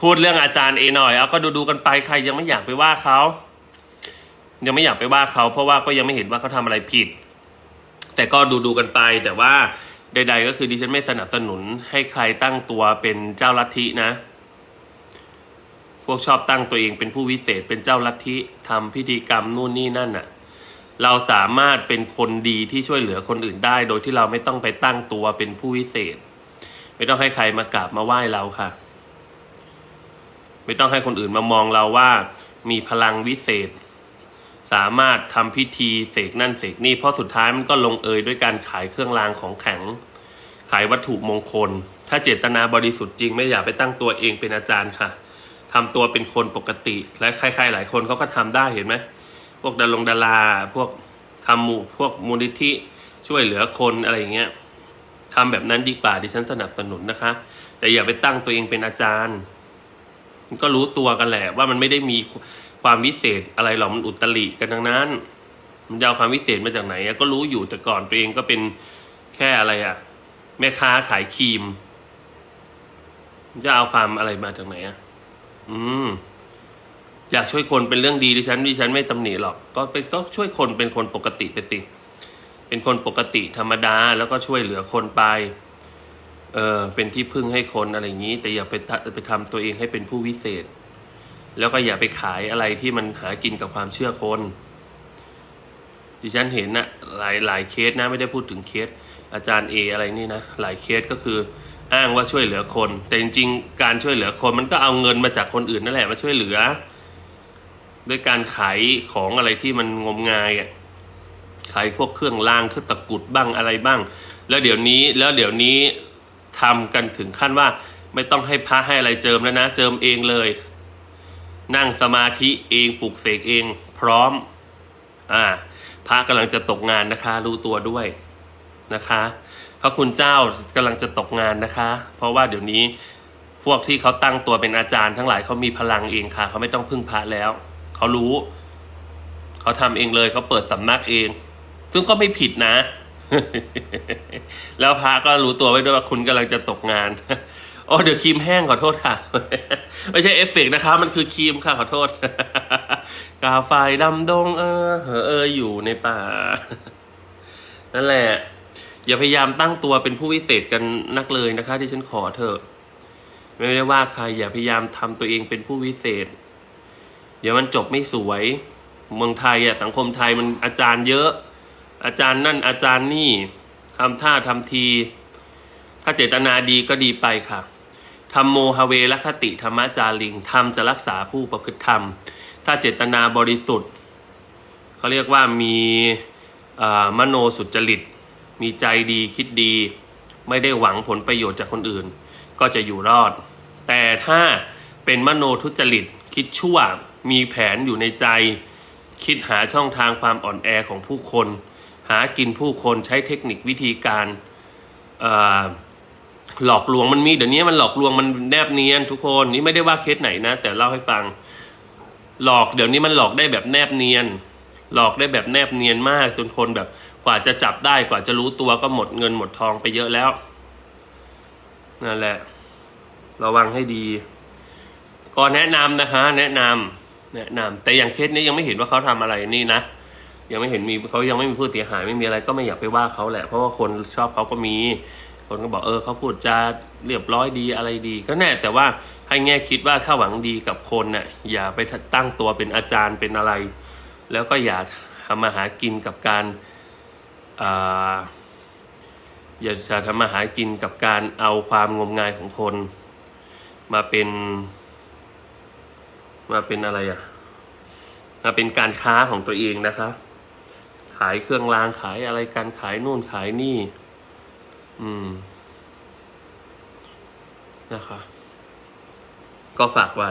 พูดเรื่องอาจารย์เอหน่อยเอาก็ดูดูกันไปใครยังไม่อยากไปว่าเขายังไม่อยากไปว่าเขาเพราะว่าก็ยังไม่เห็นว่าเขาทำอะไรผิด แต่ก็ดูดูกันไป แต่ว่าใด ๆ ก็คือดิฉันไม่สนับสนุนให้ใครตั้งตัวเป็นเจ้าลัทธินะ พวกชอบตั้งตัวเองเป็นผู้วิเศษเป็นเจ้าลัทธิทำพิธีกรรมนู่นนี่นั่นน่ะ เราสามารถเป็นคนดีที่ช่วยเหลือคนอื่นได้ โดยที่เราไม่ต้องไปตั้งตัวเป็นผู้วิเศษ ไม่ต้องให้ใครมากราบมาไหว้เราค่ะ ไม่ต้องให้คนอื่นมามองเราว่า มีพลังวิเศษ สามารถทำพิธีเสกนั่นเสกนี่เพราะสุดท้ายมันก็ลงเอยด้วยการขายเครื่องรางของแข็ง ขายวัตถุมงคล ถ้าเจตนาบริสุทธิ์จริงไม่อยากไปตั้งตัวเองเป็นอาจารย์ค่ะทำตัวเป็นคนปกติ และใครๆหลายคนเขาก็ทำได้เห็นไหมพวกดารงดาราพวกทำหมู่พวกมูลนิธิช่วยเหลือคนอะไรอย่างเงี้ยทำแบบนั้นดีกว่าดิฉันสนับสนุนนะคะ แต่อย่าไปตั้งตัวเองเป็นอาจารย์ มันก็รู้ตัวกันแหละว่ามันไม่ได้มีความวิเศษอะไรหรอกมันอุตริกันทั้งนั้น มันจะเอาความวิเศษมาจากไหนก็รู้อยู่แต่ก่อนตัวเองก็เป็นแค่อะไรอะแม่ค้าขายครีมจะเอาความอะไรมาจากไหนอะอืม อยากช่วยคนเป็นเรื่องดีดิฉันดิฉันไม่ตำหนิหรอก ก็เป็นก็ช่วยคนเป็นคนปกติไปสิเป็นคนปกติธรรมดาแล้วก็ช่วยเหลือคนไป เออเป็นที่พึ่งให้คนอะไรอย่างนี้ แต่อย่าไปทะไปทำตัวเองให้เป็นผู้วิเศษ แล้วก็อย่าไปขายอะไรที่มันหากินกับความเชื่อคนดิฉันเห็นนะหลายหลายเคสนะไม่ได้พูดถึงเคส อาจารย์เออะไรนี่นะหลายเคสก็คืออ้างว่าช่วยเหลือคน แต่จริงๆการช่วยเหลือคนมันก็เอาเงินมาจากคนอื่นนั่นแหละมาช่วยเหลือ ด้วยการขายของอะไรที่มันงมงายอะขายพวกเครื่องรางเครื่องตะกุดบ้างอะไรบ้าง แล้วเดี๋ยวนี้แล้วเดี๋ยวนี้ ทำกันถึงขั้นว่าไม่ต้องให้พระให้อะไรเจิมแล้วนะ เจิมเองเลย นั่งสมาธิเองปลุกเสกเองพร้อม อ่า พระกำลังจะตกงานนะคะ รู้ตัวด้วยนะคะพระคุณเจ้ากำลังจะตกงานนะคะ เพราะว่าเดี๋ยวนี้พวกที่เขาตั้งตัวเป็นอาจารย์ทั้งหลายเขามีพลังเองค่ะ เขาไม่ต้องพึ่งพระแล้ว เขารู้ เขาทำเองเลยเขาเปิดสำนักเอง ซึ่งก็ไม่ผิดนะ แล้วพระก็รู้ตัวไว้ด้วยว่าคุณกำลังจะตกงานโอ้เดี๋ยวครีมแห้งขอโทษค่ะ ไม่ใช่เอฟเฟกต์นะคะ มันคือครีมค่ะขอโทษ กาไฟดำดง เออเอออยู่ในป่า นั่นแหละ อย่าพยายามตั้งตัวเป็นผู้วิเศษกันนักเลยนะคะ ที่ฉันขอเถอะ ไม่ได้ว่าใคร อย่าพยายามทำตัวเองเป็นผู้วิเศษ เดี๋ยวมันจบไม่สวย เมืองไทยอะสังคมไทยมันอาจารย์เยอะ อาจารย์นั่นอาจารย์นี่ทำท่าทำที ถ้าเจตนาดีก็ดีไปค่ะธรรมโมฮเวลคติธรรมจาริงธรรมจะรักษาผู้ประพฤติธรรม ถ้าเจตนาบริสุทธิ์เขาเรียกว่ามีมโนสุจริต มีใจดีคิดดี ไม่ได้หวังผลประโยชน์จากคนอื่น ก็จะอยู่รอด แต่ถ้าเป็นมโนทุจริตคิดชั่ว มีแผนอยู่ในใจ คิดหาช่องทางความอ่อนแอของผู้คน หากินผู้คนใช้เทคนิควิธีการหลอกลวงมันมีเดี๋ยวนี้มันหลอกลวงมันแนบเนียนทุกคนนี่ไม่ได้ว่าเคสไหนนะ แต่เล่าให้ฟัง หลอกเดี๋ยวนี้มันหลอกได้แบบแนบเนียน หลอกได้แบบแนบเนียนมากจนคนแบบกว่าจะจับได้กว่าจะรู้ตัวก็หมดเงินหมดทองไปเยอะแล้วนั่นแหละระวังให้ดี ก็แนะนำนะคะ แนะนำแนะนำแต่อย่างเคสนี้ยังไม่เห็นว่าเขาทำอะไรนี่นะ ยังไม่เห็นมีเขายังไม่มีผู้เสียหายไม่มีอะไรก็ไม่อยากไปว่าเขาแหละ เพราะว่าคนชอบเขาก็มี คนก็บอกเออเขาพูดจาเรียบร้อยดีอะไรดี ก็แน่แต่ว่าให้แง่คิดว่าถ้าหวังดีกับคนน่ะอย่าไปตั้งตัวเป็นอาจารย์เป็นอะไร แล้วก็อย่าทำมาหากินกับการอ่าอย่าจะทำมาหากินกับการเอาความงมงายของคน มาเป็น มาเป็นอะไรอะมาเป็นการค้าของตัวเองนะคะ ขายเครื่องรางขายอะไรการขายนู่นขายนี่ อืม นะคะ ก็ฝากไว้